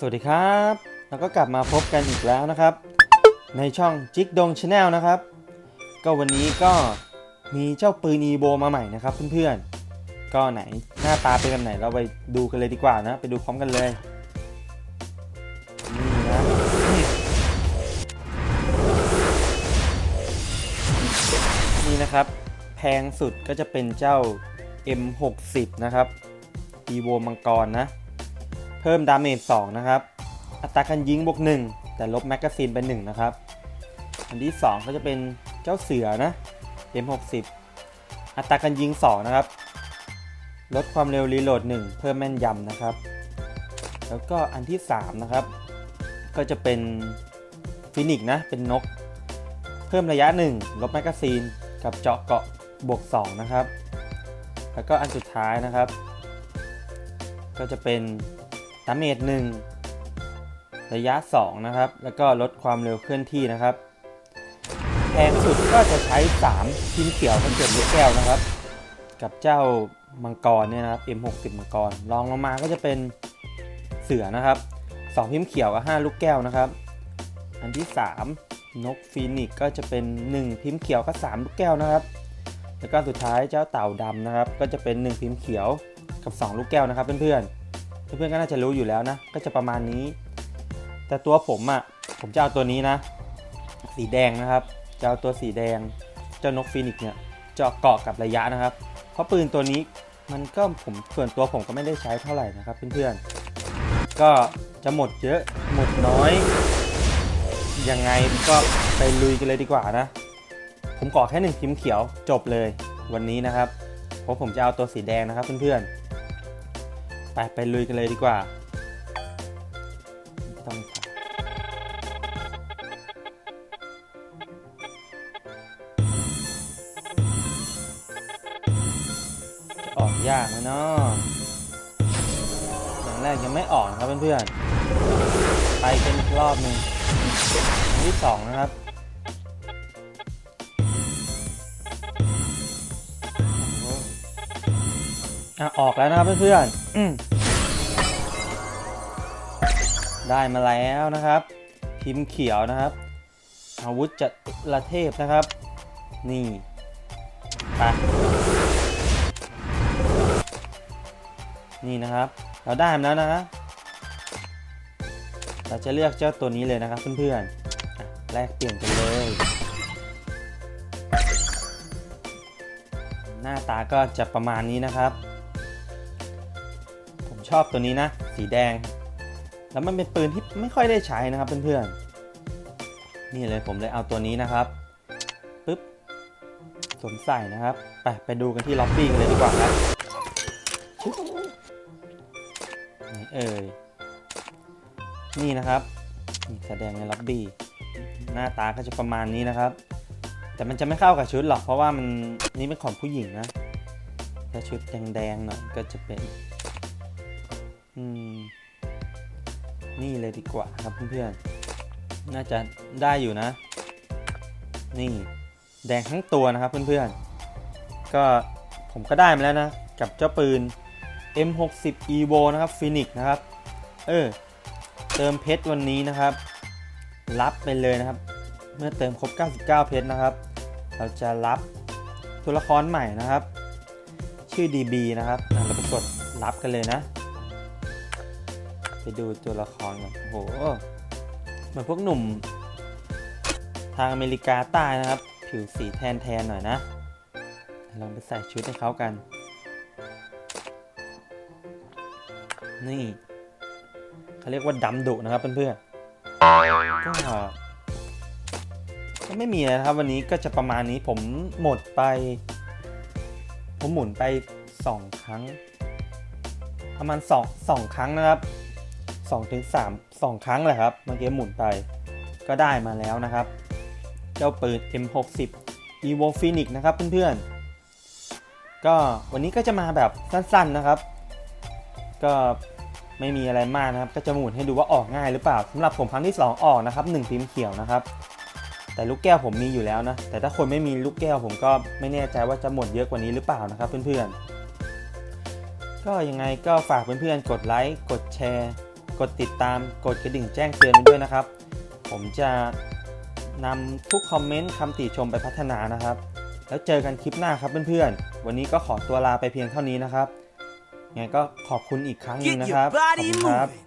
สวัสดีครับ แล้วก็กลับมาพบกันอีกแล้วนะครับ ในช่องจิกดงชาแนลนะครับ ก็วันนี้ก็มีเจ้าปืนอีโบมาใหม่นะครับเพื่อนๆ ก็ไหนหน้าตาเป็นแบบไหนเราไปดูกันเลยดีกว่านะ ไปดูพร้อมกันเลยนี่นะนี่นะครับ แพงสุดก็จะเป็นเจ้า M60 นะครับอีโวมังกรนะ พิ่มดาเมจ2นะครับ อัตราการยิงบวก1แต่ลบแมกกาซีนไป1นะครับ อันที่ 2 ก็จะเป็นเจ้าเสือนะ M60 อัตราการยิง 2 นะครับ ลดความเร็วรีโหลด 1 เพิ่มแม่นยำนะครับ แล้วก็อันที่ 3 นะครับ ก็จะเป็นฟินิกนะ เป็นนก เพิ่มระยะ 1 ลบแมกกาซีน กับเจาะเกาะบวก 2 นะครับ แล้วก็อันสุดท้ายนะครับ ก็จะเป็น ดาเมจ1ระยะ 2 นะครับ แล้วก็ลดความเร็วเคลื่อนที่นะครับแพงสุดก็จะใช้ 3 พิมพ์เขียวคอนเจ็ดลูกแก้วนะครับ กับเจ้ามังกรเนี่ยนะครับ M60 มังกรรองลงมาก็จะเป็นเสือนะครับ 2 พิมพ์เขียวกับ 5 ลูกแก้วนะครับ อันที่ 3 นกฟีนิกก็จะเป็น 1 พิมพ์เขียวกับ 3 ลูกแก้วนะครับ แล้วก็สุดท้ายเจ้าเต่าดำนะครับ ก็จะเป็น 1 พิมพ์เขียวกับ 2 ลูกแก้วนะครับเพื่อนๆ เพื่อนๆก็น่าจะรู้อยู่แล้วนะ ก็จะประมาณนี้ แต่ตัวผมอะ่ะ ผมจะเอาตัวนี้นะ สีแดงนะครับ จะเอาตัวสีแดง เจ้านกฟีนิกเนี่ยเจาะเกาะกับระยะนะครับ เพราะปืนตัวนี้มันก็ผมส่วนตัวผมก็ไม่ได้ใช้เท่าไหร่นะครับเพื่อนๆ ก็จะหมดเยอะหมดน้อย ยังไงก็ไปลุยกันเลยดีกว่านะ ผมขอแค่หนึ่งพิมพ์เขียวจบเลยวันนี้นะครับ เพราะผมจะเอาตัวสีแดงนะครับเพื่อนๆ ไปไปลุยกันเลยดีกว่าต้องออกยากไหมเนาะอย่างแรกยังไม่ออกนะครับเพื่อนๆ ไปกันรอบหนึ่งอันที่สองนะครับ อะออกแล้วนะครับเพื่อนๆอืมได้มาแล้วนะครับ พิมพ์เขียวนะครับ อาวุธจัตุรเทพนะครับ นี่ไปนี่นะครับ เราได้มาแล้วนะ เราจะเลือกเจ้าตัวนี้เลยนะครับเพื่อนๆอะแลกเปลี่ยนกันเลย หน้าตาก็จะประมาณนี้นะครับผม ชอบตัวนี้นะ สีแดง แล้วมันเป็นปืนที่ไม่ค่อยได้ใช้นะครับเพื่อนๆนี่เลยผมเลยเอาตัวนี้นะครับปึ๊บสวมใส่นะครับ ไปไปดูกันที่ล็อบบี้กันเลยดีกว่าครับนี่เอ่ยนี่นะครับนี่แสดงในล็อบบี้หน้าตาก็จะประมาณนี้นะครับ แต่มันจะไม่เข้ากับชุดหรอกเพราะว่ามันนี่เป็นของผู้หญิงนะถ้าชุดแดงๆหน่อยก็จะเป็น นี่เลยดีกว่าครับเพื่อนๆ น่าจะได้อยู่นะ นี่แดงทั้งตัวนะครับเพื่อนๆ ก็ผมก็ได้มาแล้วนะ กับเจ้าปืน M60 Evo นะครับ Phoenix นะครับ เออ เติมเพชรวันนี้นะครับ รับไปเลยนะครับ เมื่อเติมครบ 99 เพชรนะครับ เราจะรับตัวละครใหม่นะครับ ชื่อ DB นะครับเราไปกดรับกันเลยนะ ไปดูตัวละครกันโอ้โหเหมือนพวกหนุ่ม ทางอเมริกาใต้นะครับ ผิวสีแทนแทนๆหน่อยนะ ลองไปใส่ชุดให้เขากัน นี่เขาเรียกว่าดำดุนะครับเพื่อนๆก็ก็ไม่มีนะครับวันนี้ก็จะประมาณนี้ผมหมดไป ผมหมุนไป 2 ครั้ง ประมาณ2 2ครั้งนะครับ 2ถึง3 2ครั้งแหละครับ เมื่อกี้หมุนไป ก็ได้มาแล้วนะครับ เจ้าปืน M60 Evo Phoenix นะครับเพื่อนๆ ก็วันนี้ก็จะมาแบบสั้นๆนะครับ ก็ไม่มีอะไรมากนะครับ ก็จะหมุนให้ดูว่าออกง่ายหรือเปล่าสำหรับผมครั้งที่ 2 ออกนะครับ1พิมพ์เขียวนะครับ แต่ลูกแก้วผมมีอยู่แล้วนะ แต่ถ้าคนไม่มีลูกแก้วผมก็ไม่แน่ใจว่าจะหมดเยอะกว่านี้หรือเปล่านะครับเพื่อนๆก็ยังไงก็ฝากเพื่อนๆ กดไลค์ กดแชร์ กดติดตามกดกระดิ่งแจ้งเตือนไว้ด้วยนะครับ ผมจะนำทุกคอมเมนต์คำติชมไปพัฒนานะครับ แล้วเจอกันคลิปหน้าครับเพื่อนๆ วันนี้ก็ขอตัวลาไปเพียงเท่านี้นะครับไงก็ขอบคุณอีกครั้งหนึงนะครับขอบคุณครับ moving.